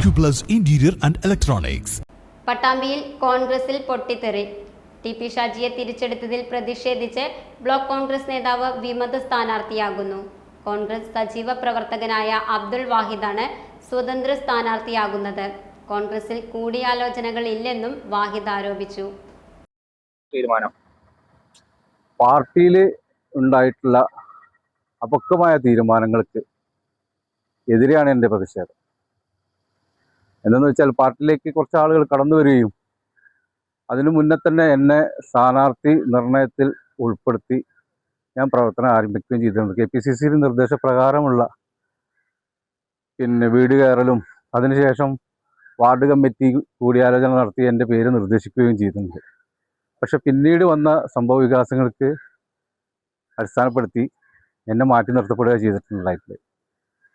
Acuplus interior and Electronics. പട്ടാമ്പിയിൽ കോൺഗ്രസിൽ പൊട്ടിത്തെറി. ടി പി ഷാജിയെ തിരിച്ചെടുത്തതിൽ പ്രതിഷേധിച്ച് ബ്ലോക്ക് കോൺഗ്രസ് നേതാവ് വിമത സ്ഥാനാർത്ഥിയാകുന്നു. കോൺഗ്രസ് സജീവ പ്രവർത്തകനായ അബ്ദുൾ വാഹിദാണ് സ്വതന്ത്ര സ്ഥാനാർത്ഥിയാകുന്നത്. കോൺഗ്രസിൽ കൂടിയാലോചനകൾ ഇല്ലെന്നും വാഹിദ് ആരോപിച്ചു. തീരുമാനം. പാർട്ടിയിൽ ഉണ്ടായിട്ടുള്ള അപക്വമായ തീരുമാനങ്ങൾക്ക് എതിരെയാണ് എന്റെ പ്രതിഷേധം. എന്തെന്ന് വെച്ചാൽ പാർട്ടിയിലേക്ക് കുറച്ച് ആളുകൾ കടന്നു വരികയും അതിനു മുന്നേ തന്നെ എന്നെ സ്ഥാനാർത്ഥി നിർണയത്തിൽ ഉൾപ്പെടുത്തി ഞാൻ പ്രവർത്തനം ആരംഭിക്കുകയും ചെയ്തിട്ടുണ്ട്. കെ പി സി സിയിൽ നിർദ്ദേശപ്രകാരമുള്ള പിന്നെ വീട് കയറലും അതിനുശേഷം വാർഡ് കമ്മിറ്റി കൂടിയാലോചന നടത്തി എന്റെ പേര് നിർദ്ദേശിക്കുകയും ചെയ്തിട്ടുണ്ട്. പക്ഷെ പിന്നീട് വന്ന സംഭവ വികാസങ്ങൾക്ക് അടിസ്ഥാനപ്പെടുത്തി എന്നെ മാറ്റി നിർത്തപ്പെടുക ചെയ്തിട്ടുണ്ടായിട്ടുള്ളത്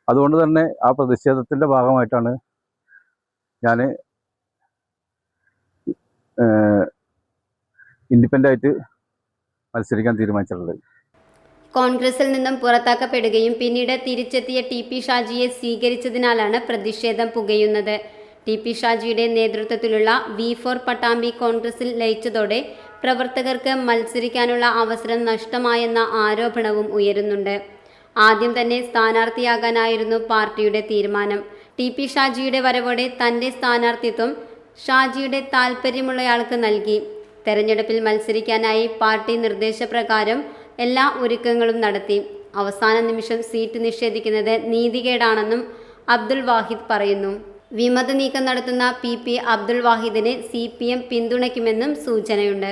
അതുകൊണ്ട് തന്നെ ആ പ്രതിഷേധത്തിന്റെ ഭാഗമായിട്ടാണ് ഞാൻ ആയിട്ട് മത്സരിക്കാൻ തീരുമാനിച്ചിട്ടുള്ളത് കോൺഗ്രസിൽ നിന്നും പുറത്താക്കപ്പെടുകയും പിന്നീട് തിരിച്ചെത്തിയ ടി പി ഷാജിയെ സ്വീകരിച്ചതിനാലാണ് പ്രതിഷേധം പുകയുന്നത്. ടി പി ഷാജിയുടെ നേതൃത്വത്തിലുള്ള വി ഫോർ പട്ടാമ്പി കോൺഗ്രസിൽ ലയിച്ചതോടെ പ്രവർത്തകർക്ക് മത്സരിക്കാനുള്ള അവസരം നഷ്ടമായെന്ന ആരോപണവും ഉയരുന്നുണ്ട്. ആദ്യം തന്നെ സ്ഥാനാർത്ഥിയാകാനായിരുന്നു പാർട്ടിയുടെ തീരുമാനം. ടി പി ഷാജിയുടെ വരവോടെ തന്റെ സ്ഥാനാർത്ഥിത്വം ഷാജിയുടെ താൽപ്പര്യമുള്ളയാൾക്ക് നൽകി. തെരഞ്ഞെടുപ്പിൽ മത്സരിക്കാനായി പാർട്ടി നിർദ്ദേശപ്രകാരം എല്ലാ ഒരുക്കങ്ങളും നടത്തി. അവസാന നിമിഷം സീറ്റ് നിഷേധിക്കുന്നത് നീതികേടാണെന്നും അബ്ദുൾ വാഹിദ് പറയുന്നു. വിമത നീക്കം നടത്തുന്ന പി പി അബ്ദുൾ വാഹിദിനെ സി പി എം പിന്തുണയ്ക്കുമെന്നും സൂചനയുണ്ട്.